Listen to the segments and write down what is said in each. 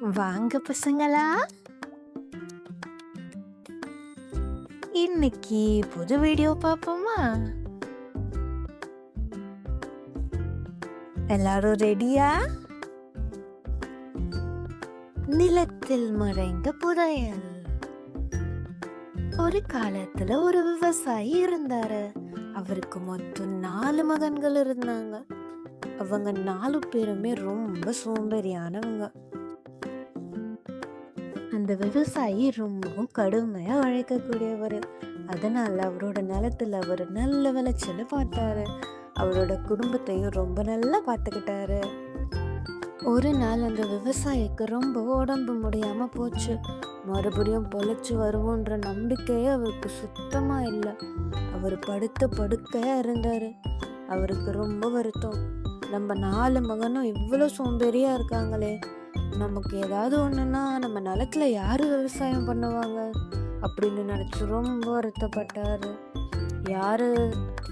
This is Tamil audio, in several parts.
வாங்க பசங்களா. இன்னைக்கு புது வீடியோ பார்ப்போமா? எல்லாரும் ரெடியா நிலத்தில் மறைந்த புதையல். ஒரு காலத்துல ஒரு விவசாயி இருந்தாரு. அவருக்கு மொத்தம் நாலு மகன்கள் இருந்தாங்க. அவங்க நாலு பேருமே ரொம்ப சோம்பேறியானவங்க. அந்த விவசாயி ரொம்பவும் கடுமையாக உழைக்கக்கூடியவர் அதனால் அவரோட நிலத்துல அவர் நல்ல விளைச்சல் பார்த்தாரு. அவரோட குடும்பத்தையும் ரொம்ப நல்லா பார்த்துக்கிட்டாரு. ஒரு நாள் அந்த விவசாயிக்கு ரொம்ப உடம்பு முடியாமல் போச்சு. மறுபடியும் பொழைச்சி வருவோன்ற நம்பிக்கையே அவருக்கு சுத்தமாக இல்லை. அவர் படுத்த படுக்கையாக இருந்தார். அவருக்கு ரொம்ப வருத்தம். நம்ம நாலு மகனும் இவ்வளோ சோம்பேறியாக இருக்காங்களே. நமக்கு ஏதாவது ஒன்றுன்னா நம்ம நிலத்துல யார் விவசாயம் பண்ணுவாங்க அப்படின்னு நினச்சி ரொம்ப வருத்தப்பட்டாரு. யார்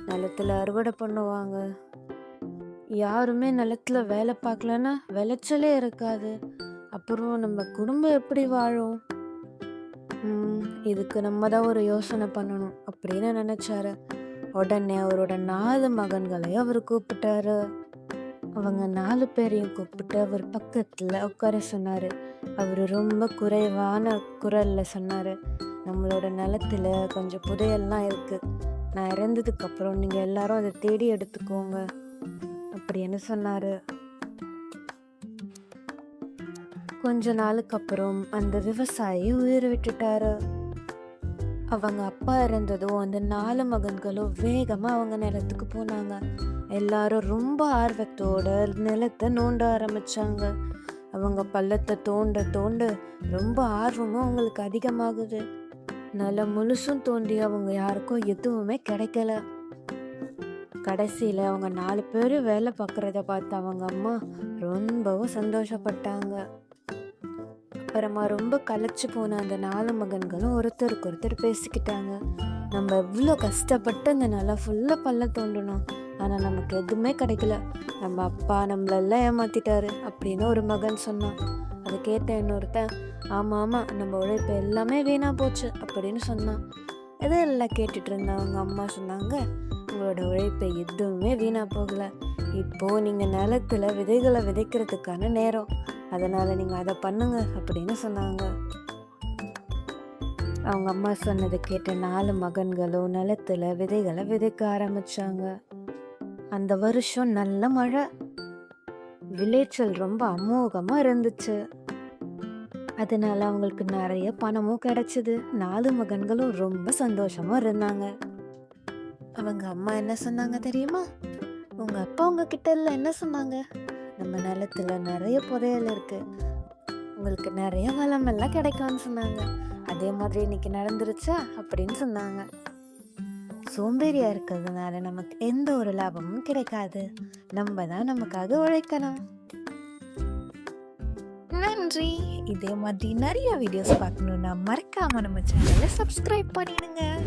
நிலத்துல அறுவடை பண்ணுவாங்க? யாருமே நிலத்துல வேலை பார்க்கலன்னா விளைச்சலே இருக்காது. அப்புறம் நம்ம குடும்பம் எப்படி வாழும்? இதுக்கு நம்ம தான் ஒரு யோசனை பண்ணணும் அப்படின்னு நினச்சாரு. உடனே அவரோட நாலு மகன்களையும் அவர் கூப்பிட்டாரு. அவங்க நாலு பேரையும் கூப்பிட்டு அவர் பக்கத்தில் உட்கார சொன்னார். அவர் ரொம்ப குறைவான குரலில் சொன்னார். நம்மளோட நிலத்தில் கொஞ்சம் புதையெல்லாம் இருக்குது நான் இறந்ததுக்கப்புறம் நீங்கள் எல்லாரும் அதை தேடி எடுத்துக்கோங்க. அப்படின்னு சொன்னார். கொஞ்ச நாளுக்கு அப்புறம் அந்த விவசாயி உயிர் விட்டுட்டாரு. அவங்க அப்பா இறந்ததும் அந்த நாலு மகன்களும் வேகமாக அவங்க நிலத்துக்கு போனாங்க. எல்லாரும் ரொம்ப ஆர்வத்தோட நிலத்தை நோண்ட ஆரம்பிச்சாங்க. அவங்க பள்ளத்தை தோண்ட தோண்ட ரொம்ப ஆர்வமும் அவங்களுக்கு அதிகமாகுது. நிலம் முழுசும் தோண்டி அவங்க யாருக்கும் எதுவுமே கிடைக்கல. கடைசியில் அவங்க நாலு பேர் வேலை பார்க்குறத பார்த்து அவங்க அம்மா ரொம்பவும் சந்தோஷப்பட்டாங்க. அப்புறமா ரொம்ப கலைச்சு போன அந்த நாலு மகன்களும் ஒருத்தருக்கு ஒருத்தர் பேசிக்கிட்டாங்க. நம்ம எவ்வளோ கஷ்டப்பட்டு அந்த நிலம் ஃபுல்லாக பல்ல தோண்டணும் ஆனால் நமக்கு எதுவுமே கிடைக்கல. நம்ம அப்பா நம்மளெல்லாம் ஏமாத்திட்டாரு அப்படின்னு ஒரு மகன் சொன்னான். அதை கேட்ட இன்னொருத்தன் ஆமாம் ஆமாம் நம்ம உழைப்பு எல்லாமே வீணாக போச்சு அப்படின்னு சொன்னான். இதெல்லாம் கேட்டுட்டு இருந்த அவங்க அம்மா சொன்னாங்க உங்களோட உழைப்பு எதுவுமே வீணாக போகலை. இப்போது நீங்கள் நிலத்துல விதைகளை விதைக்கிறதுக்கான நேரம். அதனால் நீங்கள் அதை பண்ணுங்க அப்படின்னு சொன்னாங்க. அவங்க அம்மா சொன்னதை கேட்ட நாலு மகன்களும் நிலத்துல விதைகளை விதைக்க ஆரம்பித்தாங்க அந்த வருஷம் நல்ல மழை. விளைச்சல் ரொம்ப அமோகமா இருந்துச்சு. அதனால அவங்களுக்கு நிறைய பணமும் கிடைச்சது. நாலு மகன்களும் ரொம்ப சந்தோஷமா இருந்தாங்க. அவங்க அம்மா என்ன சொன்னாங்க தெரியுமா? உங்க அப்பா உங்ககிட்ட எல்லாம் என்ன சொன்னாங்க? நம்ம நிலத்துல நிறைய புதையல் இருக்கு. உங்களுக்கு நிறைய வளம் எல்லாம் கிடைக்கும்னு சொன்னாங்க. அதே மாதிரி இன்னைக்கு நடந்துருச்சா? அப்படின்னு சொன்னாங்க. சோம்பேறியா இருக்கிறதுனால நமக்கு எந்த ஒரு லாபமும் கிடைக்காது. நம்ம தான் நமக்காக உழைக்கணும். நன்றி. இதே மாதிரி நிறைய வீடியோஸ் பார்க்கணுன்னா மறக்காம நம்ம சேனலை சப்ஸ்கிரைப் பண்ணிடுங்க.